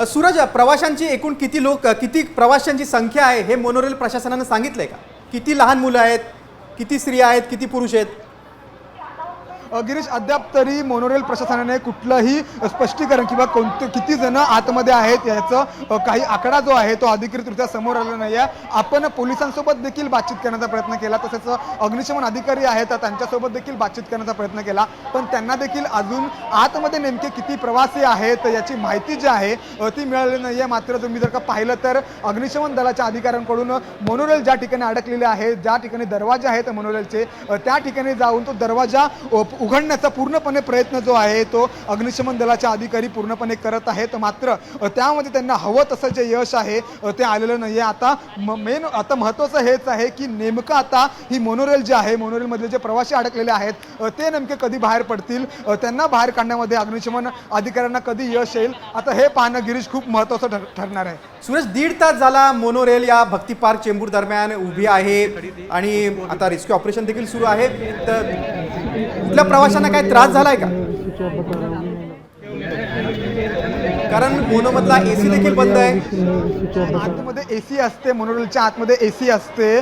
सूरज प्रवाशांची एकूण किती लोक किती प्रवाशांची संख्या आहे हे मोनोरेल प्रशासनानं सांगितलं आहे का? किती लहान मुलं आहेत? किती स्त्रिया आहेत? किती पुरुष आहेत? गिरीश अद्याप तरी मोनोरेल प्रशासनाने कुठलंही स्पष्टीकरण किंवा कोणते किती जण आतमध्ये आहेत याचं काही आकडा जो आहे तो अधिकृतरित्या समोर आलेला नाही आहे आपण पोलिसांसोबत देखील बातचीत करण्याचा प्रयत्न केला. तसेच अग्निशमन अधिकारी आहेत त्यांच्यासोबत देखील बातचीत करण्याचा प्रयत्न केला. पण त्यांना देखील अजून आतमध्ये नेमके किती प्रवासी आहेत याची माहिती जी आहे ती मिळाली नाही आहे मात्र तुम्ही जर का पाहिलं तर अग्निशमन दलाच्या अधिकाऱ्यांकडून मोनोरेल ज्या ठिकाणी अडकलेले आहे ज्या ठिकाणी दरवाजे आहेत मोनोरेलचे त्या ठिकाणी जाऊन तो दरवाजा उघडण्याचा पूर्णपणे प्रयत्न जो आहे तो अग्निशमन दलाच्या अधिकारी पूर्णपणे करत आहेत. मात्र त्यामध्ये त्यांना हवं तसं जे यश आहे ते आलेलं नाही आहे आता मेन आता महत्त्वाचं हेच आहे की नेमकं आता ही मोनोरेल जे आहे मोनोरेलमधले जे प्रवासी अडकलेले आहेत ते नेमके कधी बाहेर पडतील? त्यांना बाहेर काढण्यामध्ये अग्निशमन अधिकाऱ्यांना कधी यश येईल? आता हे पाहणं गिरीश खूप महत्त्वाचं ठर ठरणार आहे. सुरेश दीड तास झाला मोनोरेल या भक्ती पार्क चेंबूर दरम्यान उभी आहे आणि आता रेस्क्यू ऑपरेशन देखील सुरू आहे. तर इथल्या प्रवाशांना काही त्रास झालाय का? कारण मोनोमधला सी देखील बंद आहे. आतमध्ये ए सी असते मोनोरेलच्या आतमध्ये ए सी असते.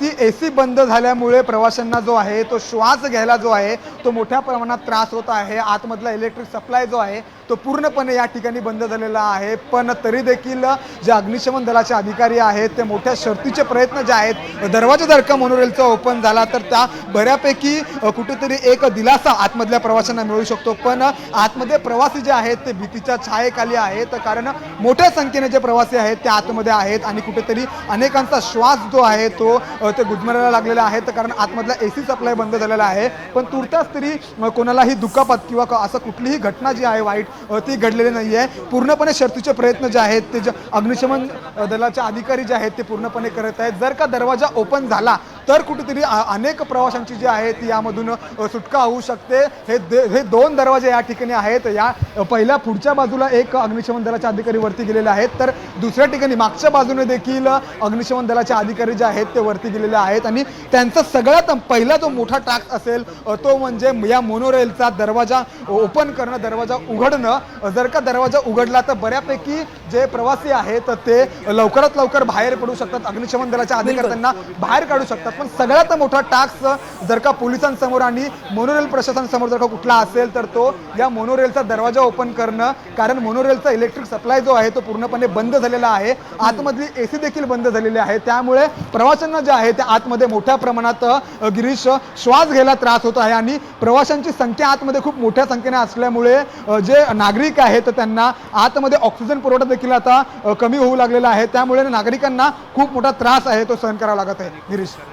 ती ए सी बंद झाल्यामुळे प्रवाशांना जो आहे तो श्वास घ्यायला जो आहे तो मोठ्या प्रमाणात त्रास होत आहे. आतमधला इलेक्ट्रिक सप्लाय जो आहे तो पूर्णपणे या ठिकाणी बंद झालेला आहे. पण तरी देखील जे अग्निशमन दलाचे अधिकारी आहेत ते मोठ्या शर्तीचे प्रयत्न जे आहेत दरवाजा जर का मोनोरेलचा ओपन झाला तर त्या बऱ्यापैकी कुठेतरी एक दिलासा आतमधल्या प्रवाशांना मिळू शकतो. पण आतमध्ये प्रवासी जे आहेत ते भीतीच्या छायेखाली आहेत. कारण मोठ्या संख्येने जे प्रवासी आहेत ते आतमध्ये आहेत आणि कुठेतरी अनेकांचा श्वास जो आहे तो ते गुदमरायला लागलेला आहे. तर कारण आतमधला ए सी सप्लाय बंद झालेला आहे. पण तुर्तास तरी कोणालाही दुखापत किंवा असं कुठलीही घटना जी आहे वाईट ती घडलेली नाही आहे. पूर्णपणे शर्तीचे प्रयत्न जे आहेत ते जे अग्निशमन दलाचे अधिकारी जे आहेत ते पूर्णपणे करत आहेत. जर का दरवाजा ओपन झाला तर कुठेतरी अनेक प्रवाशांची जी आहे ती यामधून सुटका होऊ शकते. हे दे- हे दोन दरवाजे या ठिकाणी आहेत. या पहिल्या पुढच्या बाजूला एक अग्निशमन दलाचे अधिकारी वरती गेलेले आहेत. तर दुसऱ्या ठिकाणी मागच्या बाजूने देखील अग्निशमन दलाचे अधिकारी जे आहेत ते वरती गेलेले आहेत. आणि त्यांचा सगळ्यात पहिला जो मोठा टास्क असेल तो म्हणजे या मोनोरेलचा दरवाजा ओपन करणं दरवाजा उघडणं. जर का दरवाजा उघडला तर बऱ्यापैकी जे प्रवासी आहेत ते लवकरात लवकर बाहेर पडू शकतात. अग्निशमन दलाच्या अधिकारी त्यांना बाहेर काढू शकतात. पण सगळ्यात मोठा टास्क जर का पोलिसांसमोर आणि मोनोरेल प्रशासनासमोर जर का कुठला असेल तर तो या मोनोरेलचा दरवाजा ओपन करणं. कारण मोनोरेलचा इलेक्ट्रिक सप्लाय जो आहे तो पूर्णपणे बंद झालेला आहे. आतमधली ए सी देखील बंद झालेली आहे. त्यामुळे प्रवाशांना जे आहे ते आतमध्ये मोठ्या प्रमाणात गिरीश श्वास घ्यायला त्रास होत आहे. आणि प्रवाशांची संख्या आतमध्ये खूप मोठ्या संख्येने असल्यामुळे जे नागरिक आहेत त्यांना आतमध्ये ऑक्सिजन पुरवठा देखील आता कमी होऊ लागलेला आहे. त्यामुळे नागरिकांना खूप मोठा त्रास आहे तो सहन करावा लागत आहे. गिरीश.